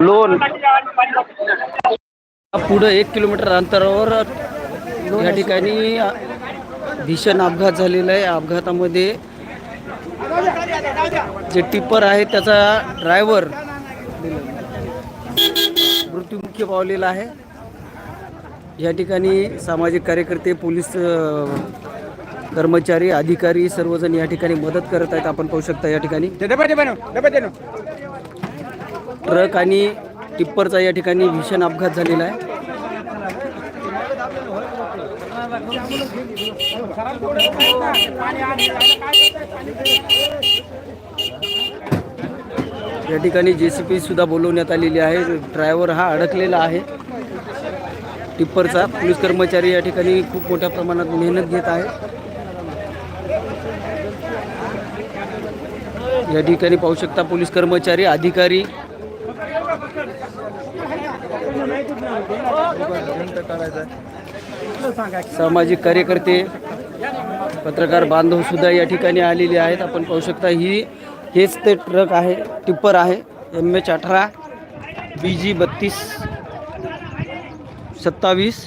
Loan. पुढं एक kilometre अंतरावर या ठिकाणी भीषण अपघात झालेला आहे. अपघातामध्ये जे टिप्पर आहे त्याचा ड्रायव्हर मृत्युमुखी पावलेला आहे. या ठिकाणी सामाजिक कार्यकर्ते पोलीस कर्मचारी अधिकारी सर्वजण या ठिकाणी मदत करत आहेत. आपण पाहू शकता या ठिकाणी. ट्रक आणि टिप्परचा या ठिकाणी भीषण अपघात झालेला आहे. या ठिकाणी जे सी पी सुद्धा बोलवण्यात आलेली आहे. ड्रायव्हर हा अडकलेला आहे. टिप्परचा पोलीस कर्मचारी या ठिकाणी खूप मोठ्या प्रमाणात मेहनत घेत आहे. या ठिकाणी पाहू शकता पोलीस कर्मचारी अधिकारी सामाजिक कार्यकर्ते पत्रकार बांधव सुद्धा या ठिकाणी आलेले आहेत. आपण पाहू शकता ही हेच ते ट्रक आहे टिप्पर आहे एम एच अठरा बी जी बत्तीस सत्तावीस.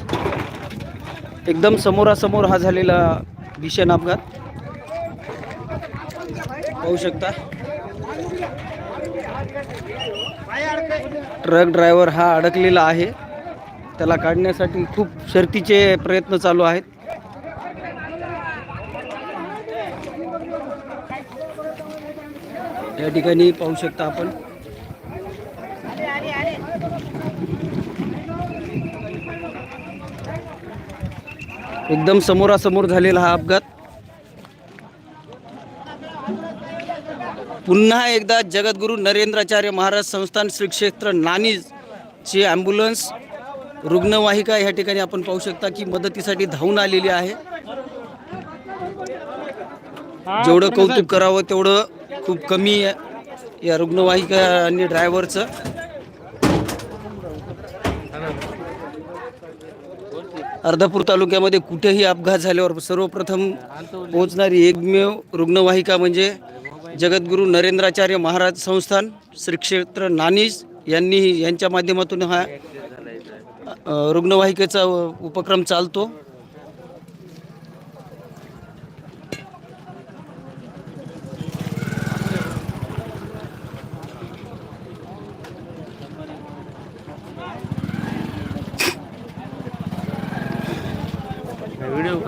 एकदम समोरासमोर हा झालेला भीषण अपघात. पाहू शकता. ट्रक ड्रायव्हर हा अडकलेला आहे. त्याला काढण्यासाठी खूप शर्तीचे प्रयत्न चालू आहेत. या ठिकाणी पाहू शकता आपण. एकदम समोरासमोर झालेला हा अपघात. पुन्हा एकदा जगद्गुरू नरेंद्राचार्य महाराज संस्थान श्री क्षेत्र नाणीची ॲम्ब्युलन्स रुग्णवाहिका या ठिकाणी आपण पाहू शकता की मदतीसाठी धावून आलेली आहे. जेवढं कौतुक करावं तेवढं खूप कमी आहे या रुग्णवाहिका आणि ड्रायव्हरचं अर्धापूर तालुक्यामध्ये कुठेही अपघात झाल्यावर सर्वप्रथम पोहोचणारी एकमेव रुग्णवाहिका म्हणजे जगद्गुरू नरेंद्राचार्य महाराज संस्थान श्री क्षेत्र नानीज यांनी यांच्या माध्यमातून हा रुग्णवाहिकेचा उपक्रम चालतो. व्हिडिओ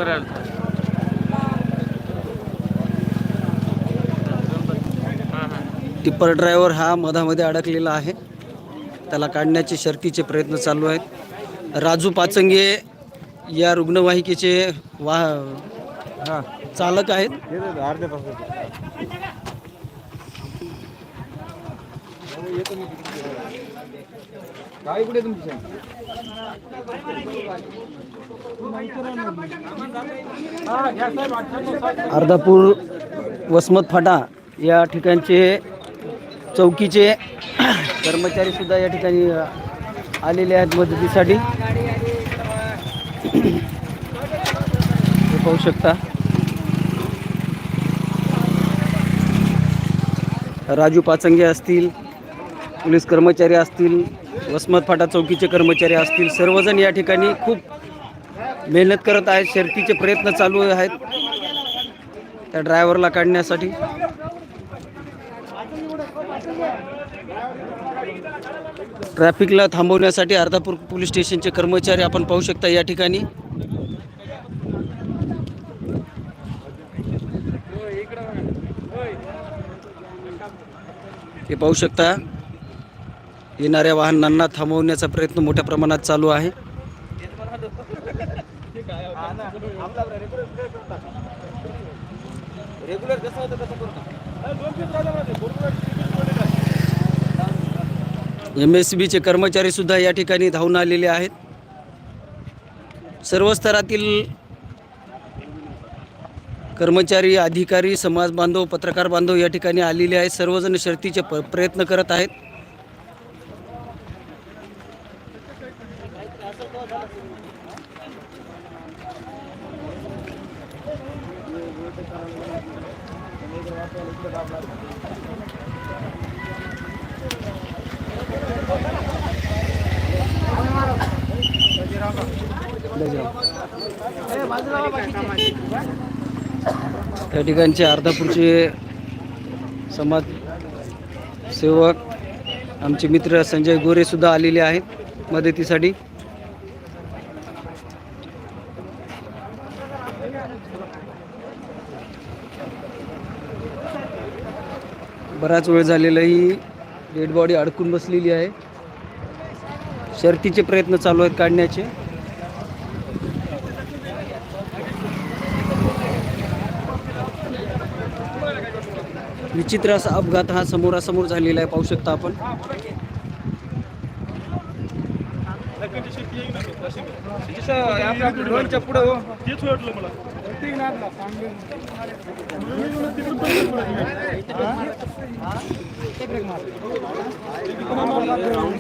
टिप्पर ड्रायव्हर हा मधामध्ये अडकलेला आहे. त्याला काढण्याचे शर्तीचे प्रयत्न चालू आहेत. राजू पाचंगे या रुग्णवाहिकेचे वा चालक आहेत. अर्ध्या पासून गाडी कुठे तुमची? अर्धापूर वसमत फाटा या ठिकाणचे चौकीचे कर्मचारी सुद्धा या ठिकाणी आलेले आहेत मदतीसाठी. हे पाहू शकता. राजू पाचंगे असतील पोलीस कर्मचारी असतील वसमत फाटा चौकीचे कर्मचारी असतील सर्वजण या ठिकाणी खूप मेहनत करत आहेत शर्तीचे प्रयत्न चालू आहेत त्या ड्रायव्हरला काढण्यासाठी. ट्रॅफिकला थांबवण्यासाठी अर्धापूर पोलीस स्टेशनचे कर्मचारी आपण पाहू शकता या ठिकाणी. हे पाहू शकता येणाऱ्या वाहनांना थांबवण्याचा प्रयत्न मोठ्या प्रमाणात चालू आहे. रेग्युलर कसं होतं कसं करतो एम एस बीचे कर्मचारीसुद्धा या ठिकाणी धावून आलेले आहेत. सर्व स्तरातील कर्मचारी अधिकारी समाज बांधव पत्रकार बांधव या ठिकाणी आलेले आहेत. सर्वजण शर्तीचे प प्रयत्न करत आहेत. त्या ठिकाणचे अर्धापूरचे समाज सेवक आमचे मित्र संजय गोरे सुद्धा आलेले आहेत मदतीसाठी. बराच वेळ झालेला ही डेड बॉडी अडकून बसलेली आहे. शर्तीचे प्रयत्न चालू आहेत काढण्याचे. विचित्र असा अपघात हा समोरासमोर झालेला आहे पाहू शकता आपण. पुढे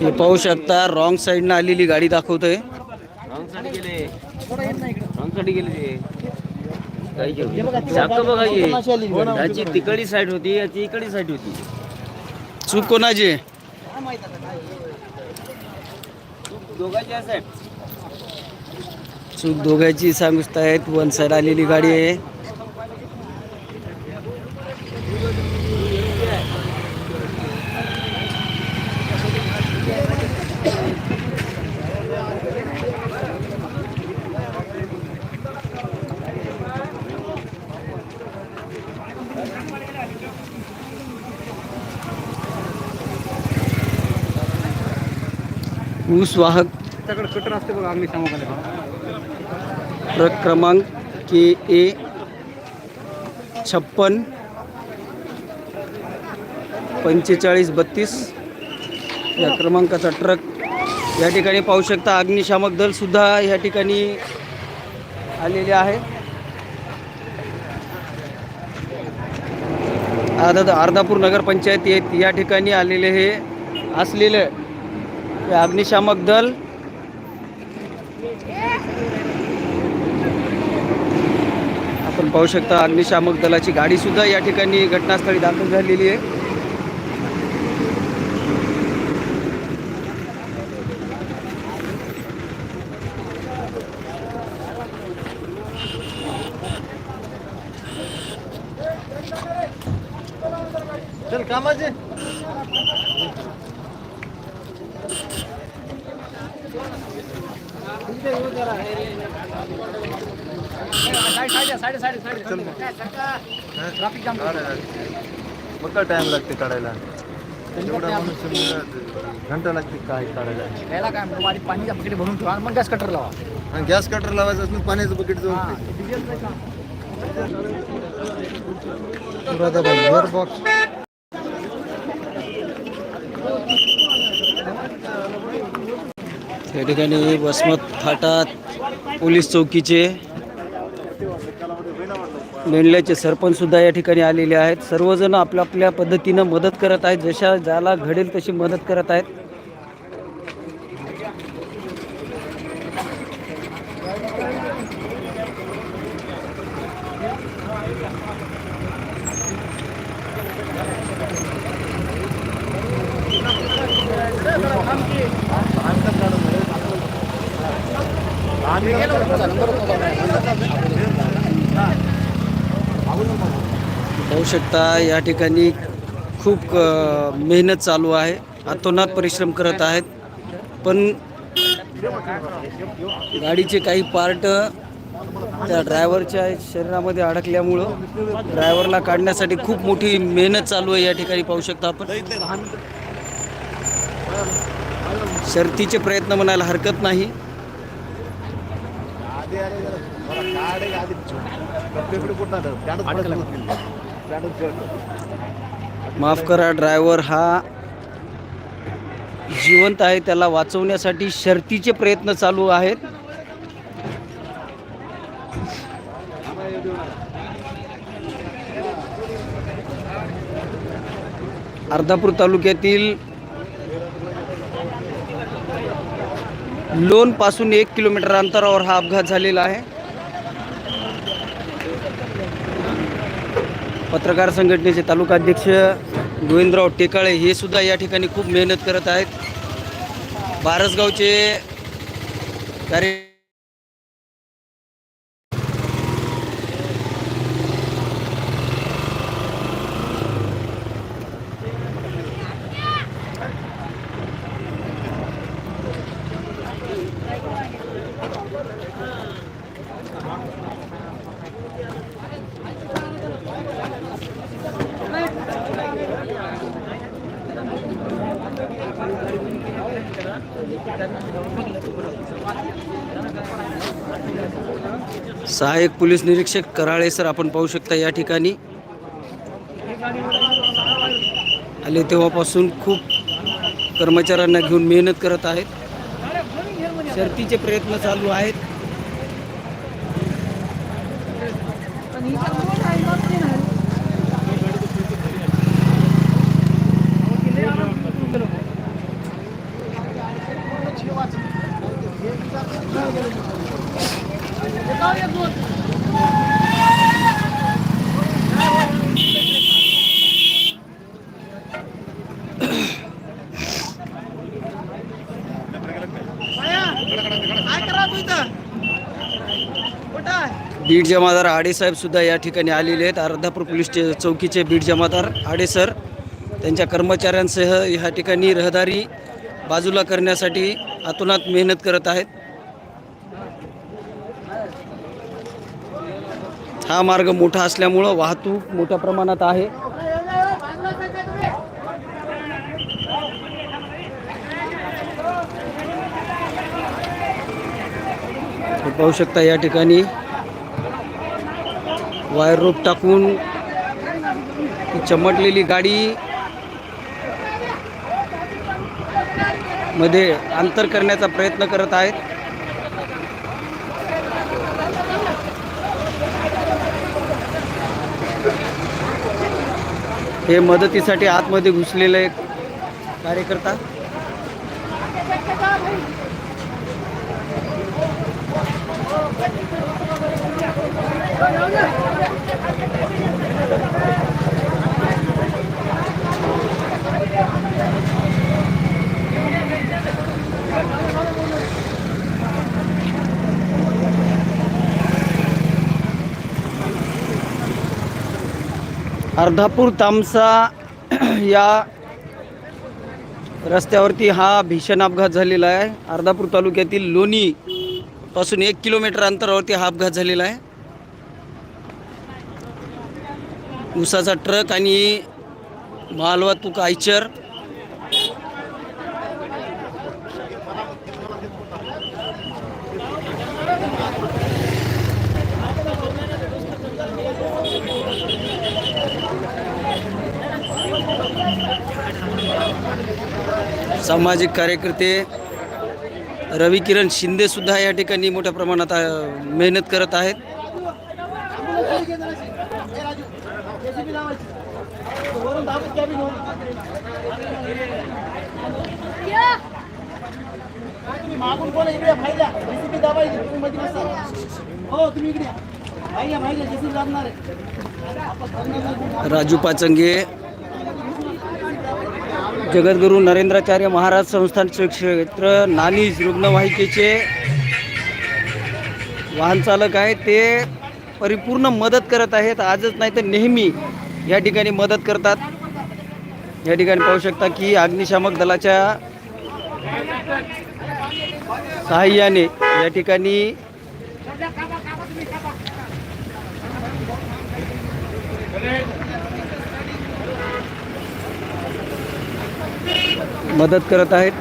हो पाहू शकता रॉंग साईडनं आलेली गाडी दाखवतोय. रंगसाठी गेले. रंगसाठी गेले ते. काही घेऊ. चाकं बघा. याची तिकडली साईड होती याची इकडली साईड होती. चूक कोणाची? चूक दोघांची सांगत आहेत. वन साईड आलेली गाडी आहे. वाहक ट्रक क्रमांक के ए छप्पन पंचेचाळीस बत्तीस. या क्रमांकाचा ट्रक या ठिकाणी पाहू शकता अग्निशामक दल सुद्धा या ठिकाणी आलेले आहे अर्धा अर्धापूर नगरपंचायत येत या ठिकाणी आलेले हे असलेले अग्निशामक दल. आपण पाहू शकता अग्निशामक दलाची गाडी सुद्धा या ठिकाणी घटनास्थळी दाखल झालेली आहे. चल कामाचे. मग काय टाइम लागते काढायला? एवढा माणूस घंटा लागते काय काढायला? याला काय? म्हणतो वाडी पाणी बकेट भरून ठेवा मग गॅस कटर लावा. आणि गॅस कटर लावायचं असलं पाण्याचं बकेट जाऊन बॉक्स त्या ठिकाणी वसमत फाटात पोलीस चौकीचे. मेंढल्याचे सरपंचसुद्धा या ठिकाणी आलेले आहेत. सर्वजण आपल्या आपल्या पद्धतीनं मदत करत आहेत. जशा ज्याला घडेल तशी मदत करत आहेत. पाहू शकता या ठिकाणी खूप मेहनत चालू आहे. अतोनात परिश्रम करत आहेत. पण गाडीचे काही पार्ट त्या ड्रायव्हरच्या शरीरामध्ये अडकल्यामुळं ड्रायव्हरला काढण्यासाठी खूप मोठी मेहनत चालू आहे या ठिकाणी पाहू शकता आपण. शर्तीचे प्रयत्न म्हणायला हरकत नाही. माफ करा ड्रायव्हर हा जिवंत आहे त्याला वाचवण्यासाठी शर्तीचे प्रयत्न चालू आहेत. अर्धापूर तालुक्यातील लोनपासून एक किलोमीटर अंतरावर हा अपघात झालेला आहे. पत्रकार संघटनेचे तालुका अध्यक्ष गोविंदराव टेकाळे हे सुद्धा या ठिकाणी खूप मेहनत करत आहेत. बारसगावचे कार्य सहाय्यक पोलीस निरीक्षक कराळे सर आपण पाहू शकता या ठिकाणी. आले तेव्हापासून खूप कर्मचाऱ्यांना घेऊन मेहनत करत आहेत. शर्तीचे प्रयत्न चालू आहेत. बीड जमादार आडेसाहेबसुद्धा या ठिकाणी आलेले आहेत. अर्धापूर पोलीस चौकीचे बीड जमादार आडे सर त्यांच्या कर्मचाऱ्यांसह ह्या ठिकाणी रहदारी बाजूला करण्यासाठी अतोनात मेहनत करत आहेत. हा मार्ग मोठा असल्यामुळं वाहतूक मोठ्या प्रमाणात आहे. पाहू शकता या ठिकाणी वायर रोप टाकून चमटलेली गाडी मध्ये अंतर करण्याचा प्रयत्न करत आहेत. हे मदतीसाठी आतमध्ये घुसलेले एक कार्यकर्ता. अर्धापूर तामसा या रस्त्यावरती हा भीषण अपघात झालेला आहे. अर्धापूर तालुक्यातील लोणी पासून एक किलोमीटर अंतरावरती हा अपघात झालेला आहे. उसाचा ट्रक आणि मालवाहतूक आयचर सामाजिक कार्यकर्ते रवी किरण शिंदेसुद्धा या ठिकाणी मोठ्या प्रमाणात मेहनत करत आहेत. राजू पाचंगे जगद्गुरू नरेंद्राचार्य महाराज संस्थान क्षेत्र नानीज रुग्णवाहिकेचे वाहन चालक आहे ते परिपूर्ण मदत करत आहेत. आजच नाही तर नेहमी या ठिकाणी मदत करतात. या ठिकाणी पाहू शकता की अग्निशामक दलाच्या सहाय्याने या ठिकाणी मदत करत आहेत.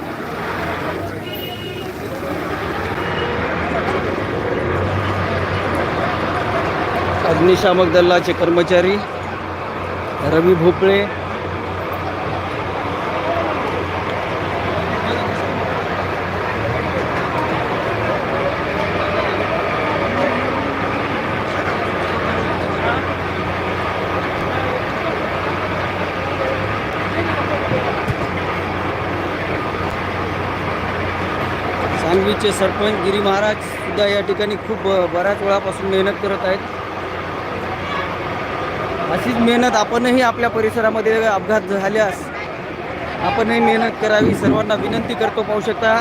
अग्निशामक दलाचे कर्मचारी रवी भोपळे सांगवीचे सरपंच गिरी महाराज सुद्धा या ठिकाणी खूप बऱ्याच वेळापासून मेहनत करत आहेत. अशीच मेहनत आपणही आपल्या परिसरामध्ये अपघात झाल्यास आपणही मेहनत करावी. सर्वांना विनंती करतो पाहू शकता.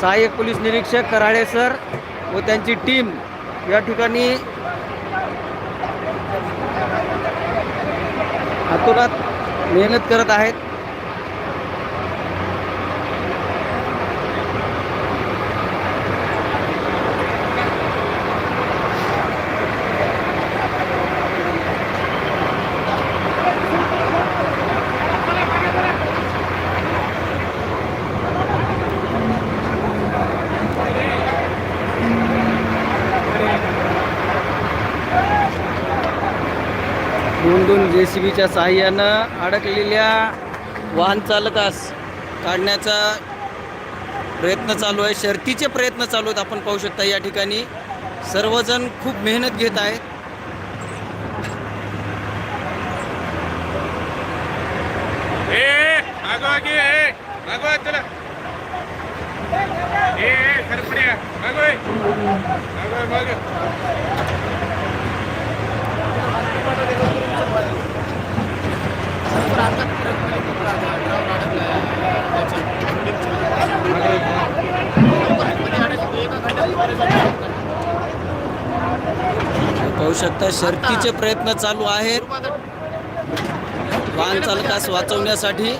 सहाय्यक पोलीस निरीक्षक कराळे सर व त्यांची टीम या ठिकाणी हातोरात मेहनत करत आहेत. दोन जे सी बीच्या साहाय्यानं अडकलेल्या वाहन चालकास काढण्याचा प्रयत्न चालू आहे. शर्तीचे प्रयत्न चालू आहेत आपण पाहू शकता या ठिकाणी. सर्वजण खूप मेहनत घेत आहेत. ए मागो आगे ए मागो चला ए ए खरं पड्या मागो ए मागो मागो पाहू शकता शर्तीचे प्रयत्न चालू आहेत. वाहन चालकास वाचवण्यासाठी.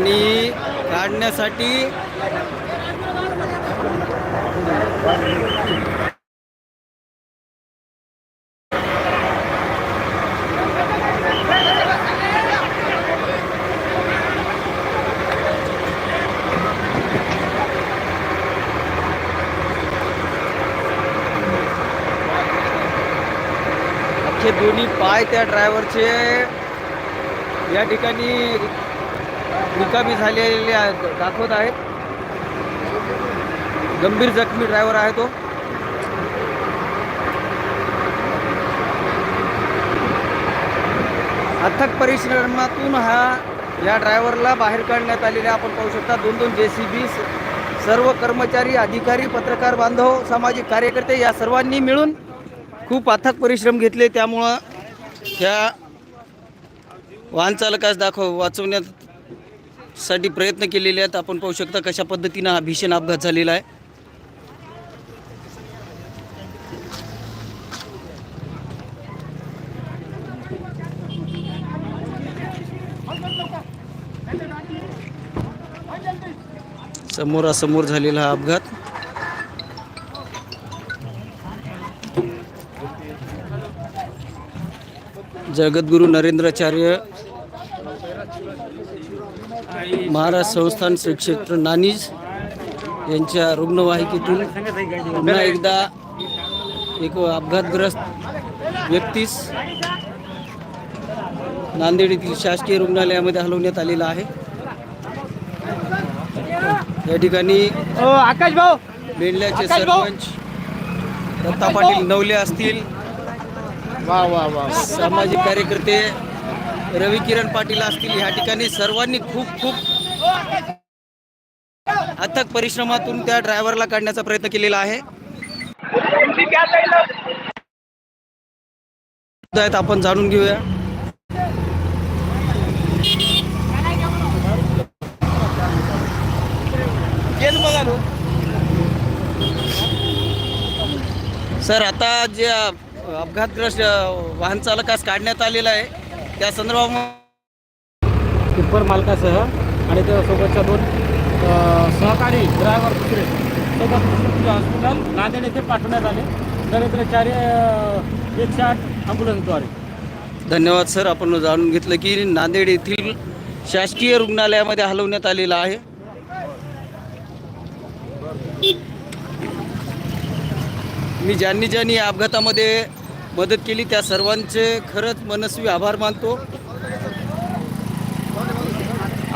या ठिकाणी काढण्यासाठी अख्खे दोन्ही पाय त्या ड्रायव्हरचे या ठिकाणी निकामी झालेले दाखवत आहेत. गंभीर जखमी ड्रायव्हर आहे तो. अथक परिश्रमातून हा या ड्रायव्हरला बाहेर काढण्यात आलेले आपण पाहू शकता दोन दोन जे सी बी सर्व कर्मचारी अधिकारी पत्रकार बांधव सामाजिक कार्यकर्ते या सर्वांनी मिळून खूप अथक परिश्रम घेतले. त्यामुळं त्या वाहनचालकास दाखव वाचवण्यात साठी प्रयत्न केलेले आहेत. आपण पाहू शकता कशा पद्धतीनं हा भीषण अपघात झालेला आहे. समोरासमोर झालेला हा अपघात. जगद्गुरू नरेंद्राचार्य महाराज संस्थान श्री क्षेत्र नानीज यांच्या रुग्णवाहिकेतून पुन्हा एकदा एक अपघातग्रस्त व्यक्तीस नांदेड येथील शासकीय रुग्णालयामध्ये हलवण्यात आलेला आहे. या ठिकाणी आकाश भाऊ! बेंडल्याचे आकाश भाऊ. सरपंच दत्ता पाटील नवले असतील. वा वा वा सामाजिक कार्यकर्ते रवी किरण पाटील असतील. ह्या ठिकाणी सर्वांनी खूप खूप अथक परिश्रमातून त्या ड्रायव्हरला काढण्याचा प्रयत्न केलेला आहे. आपण जाणून घेऊया. सर आता जे अपघातग्रस्त वाहन चालकास काढण्यात आलेला आहे. त्या संदर्भात टिप्पर मालकासह आणि त्यासोबतच्या दोन सहकारी ड्रायव्हर दुसरे सोबत हॉस्पिटल नांदेड येथे पाठवण्यात आले. नरेंद्रचार्य एकशे आठ ॲम्ब्युलन्सद्वारे धन्यवाद सर. आपण जाणून घेतलं की नांदेड येथील शासकीय रुग्णालयामध्ये हलवण्यात आलेलं आहे. मी ज्यांनी ज्यांनी या अपघातामध्ये मदत केली त्या सर्वांचे खरंच मनस्वी आभार मानतो.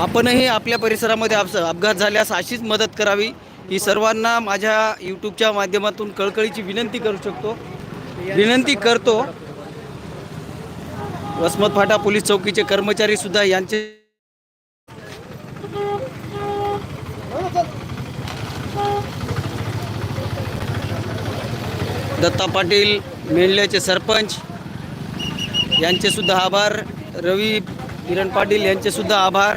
आपणही आपल्या परिसरामध्ये आप अपघात झाल्यास अशीच मदत करावी. ही सर्वांना माझ्या यूट्यूबच्या माध्यमातून कळकळीची विनंती करू शकतो. विनंती करतो. वसमत फाटा पोलीस चौकीचे कर्मचारी सुद्धा यांचे दत्ता पाटील मेंढल्याचे सरपंच यांचे सुद्धा आभार. रवी किरण पाटील यांचे सुद्धा आभार.